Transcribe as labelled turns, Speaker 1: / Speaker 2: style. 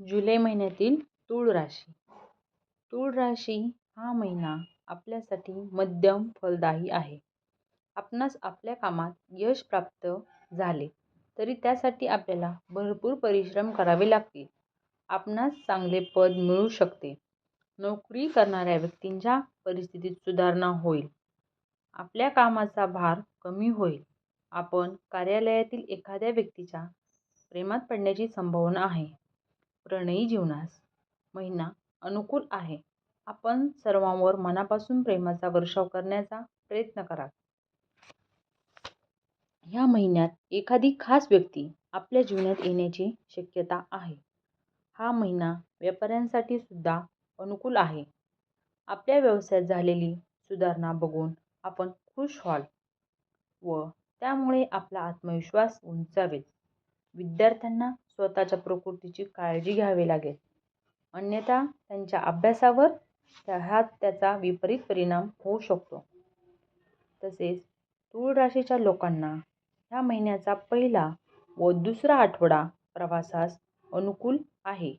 Speaker 1: जुलै महिन्यातील तूळ राशी तूळ राशी हा महिना आपल्यासाठी मध्यम फलदायी आहे. आपणास आपल्या कामात यश प्राप्त झाले तरी त्यासाठी आपल्याला भरपूर परिश्रम करावे लागतील. आपणास चांगले पद मिळू शकते. नोकरी करणाऱ्या व्यक्तींच्या परिस्थितीत सुधारणा होईल. आपल्या कामाचा भार कमी होईल. आपण कार्यालयातील एखाद्या व्यक्तीच्या प्रेमात पडण्याची संभावना आहे. प्रणयी जीवनास महिना अनुकूल आहे. आपण सर्वांवर मनापासून प्रेमाचा वर्षाव करण्याचा प्रयत्न कराल. ह्या महिन्यात एखादी खास व्यक्ती आपल्या जीवनात येण्याची शक्यता आहे. हा महिना व्यापाऱ्यांसाठी सुद्धा अनुकूल आहे. आपल्या व्यवसायात झालेली सुधारणा बघून आपण खुश व्हाल व त्यामुळे आपला आत्मविश्वास उंचावेल. विद्यार्थ्यांना स्वतःच्या प्रकृतीची काळजी घ्यावी लागेल अन्यथा त्यांच्या अभ्यासावर त्याचा विपरीत परिणाम होऊ शकतो. तसेच तूळ राशीच्या लोकांना ह्या महिन्याचा पहिला व दुसरा आठवडा प्रवासास अनुकूल आहे.